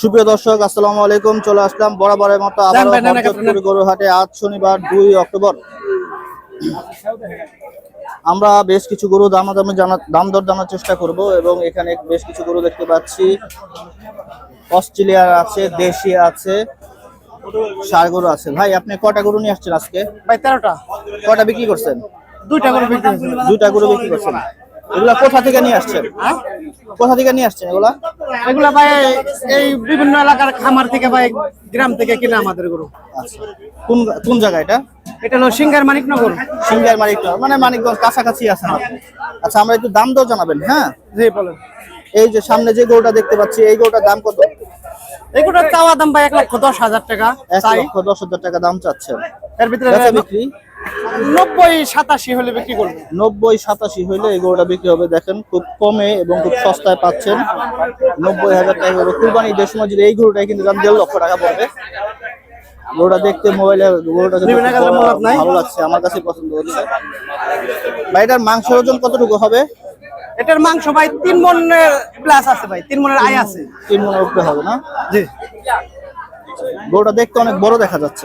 সুপ্রিয় দর্শক আসসালামু আলাইকুম। চলে আসলাম বরাবরের মতো হরজতপুর গরুহাটে আজ শনিবার দুই অক্টোবর। আমরা বেশ কিছু গরু দামাদামি জানা দাম দর জানার চেষ্টা করব এবং এখানে বেশ কিছু গরু দেখতে পাচ্ছি। অস্ট্রেলিয়ার আছে দেশি আছে সার গরু আছে। ভাই আপনি কটা গরু নিয়ে আসছেন আজকে? ভাই তেরোটা। কটা বিক্রি করছেন? দুইটা করে বিক্রি দুইটা গরু বিক্রি করছেন। এগুলা কোথা থেকে নিয়ে আসছেন? হ্যাঁ? কোথা থেকে নিয়ে আসছেন এগুলা? এগুলা ভাই এই বিভিন্ন এলাকার খামার থেকে ভাই গ্রাম থেকে কিনে আমাদের গরু। আচ্ছা। কোন কোন জায়গা এটা? এটা হলো সিঙ্গার মানিকনগর। সিঙ্গার মানিক মানে মানিকগঞ্জ কাছাকাছি আছে না? আচ্ছা আমরা একটু দাম দর জানাবেন হ্যাঁ? জি বলেন। এই যে সামনে যে গরুটা দেখতে পাচ্ছি এই গরুটার দাম কত? এগুলোর চাওয়া দাম ভাই এক লক্ষ দশ হাজার টাকা এক লক্ষ দশ হাজার টাকা দাম চাচ্ছেন। এর ভিতরে বিক্রি? নব্বই সাতাশি হলে বিক্রি করব। নব্বই সাতাশি হইলে এই গরুটা বিক্রি হবে দেখেন খুব কমে এবং খুব সস্তায় পাচ্ছেন। নব্বই হাজার টাকা কুরবানি ঈদের সময় যদি এই গরুটাই কিন্তু দাম দেড় লক্ষ টাকা পড়বে। গরুটা দেখতে মোবাইলে গরুটা? ভালো লাগছে আমার কাছে পছন্দ হচ্ছে। ভাই এটার মাংসের ওজন কতটুকু হবে? এটার মাংস ভাই তিন মনের প্লাস আছে ভাই তিন মনের আয় আছে। তিন মনের উপরে হবে না? জি। গরুটা দেখতে অনেক বড় দেখা যাচ্ছে।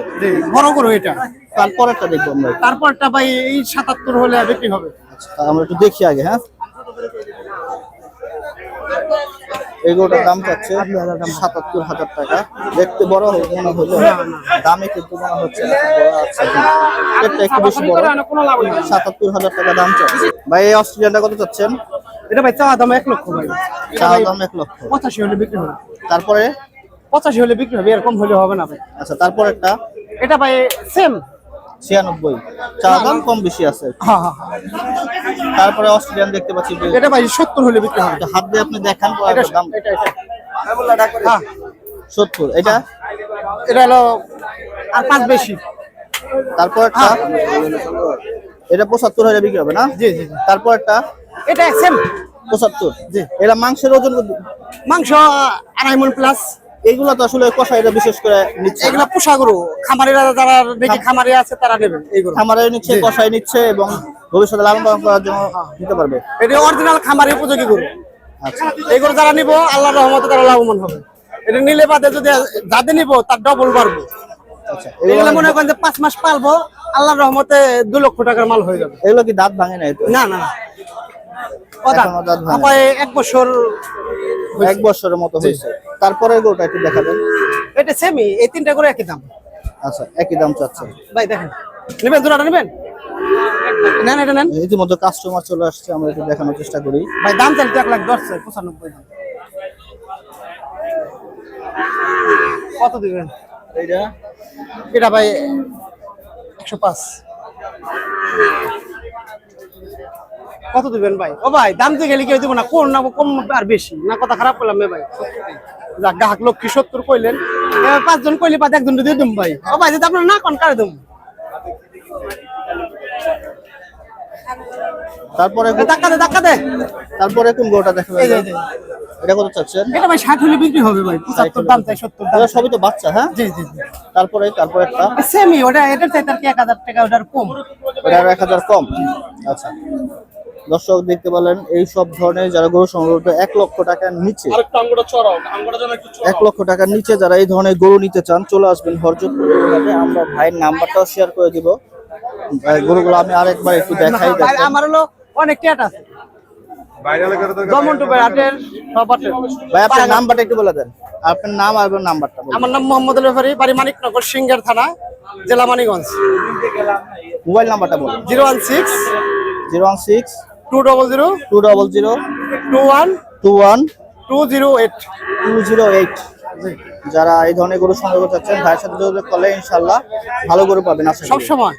বড় গরু এটা। তারপরেরটা দেখব আমরা। তারপরটা ভাই এই সাতাত্তর হলে বিক্রি হবে। আচ্ছা, আমরা একটু দেখি আগে হ্যাঁ? দাম চাচ্ছে সাতাত্তর হাজার টাকা। দেখতে বড় মনে হলো দামে কিন্তু মনে হচ্ছে পেটটা একটু বেশি বড়। সাতাত্তর হাজার টাকা দাম চাচ্ছে। ভাই এই অস্ট্রেলিয়ানটা কত চাচ্ছেন? এটা ভাই চাওয়া দাম এক লক্ষ ভাই। এটা দাম এক লক্ষ। পঁচাশি হলে বিক্রি হবে। তারপরে? পঁচাশি হলে বিক্রি হবে এরকম হলে হবে না ভাই। আচ্ছা একটা? এটা ভাই সেম ছিয়ানব্বই। দাম কম বেশি আছে। হ্যাঁ হ্যাঁ হ্যাঁ। তারপরে অস্ট্রেলিয়ান দেখতে পাচ্ছি এটা ভাই সত্তর হলে বিক্রি হবে। হাত দিয়ে আপনি দেখান দাম। এটা এটা। হ্যাঁ। সত্তর এটা? এটা হলো আর পাঁচ বেশি। তারপরটা এটা পঁচাত্তর হলে বিক্রি হবে না? জি জি তারপর একটা? এটা সেম। পঁচাত্তর। জি। এটা মাংসের ওজন মাংস আড়াই মন প্লাস এইগুলো তো আসলে কষাইরা বিশেষ করে নিচ্ছে এগুলা পোষা গরু খামারিরা যারা দেখি খামারি আছে তারা নেবে এই গরু খামারে নিচ্ছে কষাই নিচ্ছে এবং ভবিষ্যতে লালন পালন করার জন্য নিতে পারবে। এটা অরিজিনাল খামারি উপযোগী গরু। আচ্ছা। এই যারা নিব আল্লাহর রহমতে তারা লাভবান হবে। এটা নিলে বাদে যদি যাদের নিব তার ডবল বাড়বে। আচ্ছা এগুলো মনে করেন যে পাঁচ মাস পালবো আল্লাহর রহমতে দু লক্ষ টাকার মাল হয়ে যাবে। এগুলো কি দাঁত ভাঙে নাই তো? না না কথা এখনও দাঁত ভাঙে। আমায় এক বছর এক বছরের মতো হয়েছে। তারপরে গরুটা একটু দেখাবেন। এটা সেমি এই তিনটা করে একই দাম। আচ্ছা একই দাম চাচ্ছে। ভাই দেখেন। নেবেন জোড়াটা নেবেন? নেন এটা নেন। ইতিমধ্যে কাস্টমার চলে আসছে আমরা একটু দেখানোর চেষ্টা করি। ভাই দাম চাইলে এক লাখ দশ পঁচানব্বই দাম। কত দিবেন? এইটা? এটা ভাই একশো পাঁচ। কত দিবেন ভাই? ও ভাই দাম দিয়ে গেলে কেউ দিব না? কোন না কম আর বেশি? না কথা খারাপ করলাম ভাই। যাক গ্রাহক লক্ষ্মী সত্তর কইলেন। পাঁচজন কইলে বাদ একজন দিয়ে দিম ভাই। ও ভাই যদি আপনার না কোন কারে দিম? তারপরে ধাক্কা দে দে। তারপরে কোন গরুটা দেখাবেন? এই যে, এই যে। এটা কত চাচ্ছেন? এটা ভাই হলে বিক্রি হবে ভাই দাম চাই সত্তর দাম সবই তো বাচ্চা হ্যাঁ? জি জি তারপরে তারপরে একটা? সেমি ওটা চাই তার কি টাকা ওটার কম। কম? আচ্ছা। দর্শক দেখতে পেলেন এই সব ধরনের যারা গরু সংগ্রহ করতে এক লক্ষ টাকার নিচে। এক লক্ষ টাকার নিচে যারা এই ধরনের গরু নিতে চান চলে আসবেন হরজতপুর আমরা ভাইয়ের নাম্বারটাও শেয়ার করে দিব। ভাই, গরুগুলো আমি আরেকবার একটু দেখাই আমার হলো অনেক আছে। নাম্বারটা একটু বলে দেন। আপনার নাম আর নাম্বারটা আমার নাম মোহাম্মদ ব্যাপারী বাড়ি মানিকনগর সিঙ্গার থানা জেলা মানিকগঞ্জ। মোবাইল নাম্বারটা বলুন। Zero one six zero one six two double zero two double zero two one two one two zero eight two zero eight যারা এই ধরনের গরু সংগ্রহ করতে চাচ্ছেন ভাইয়ের সাথে যোগাযোগ করলে ইনশাল্লাহ ভালো গরু পাবেন আসলে সবসময়? সব সময়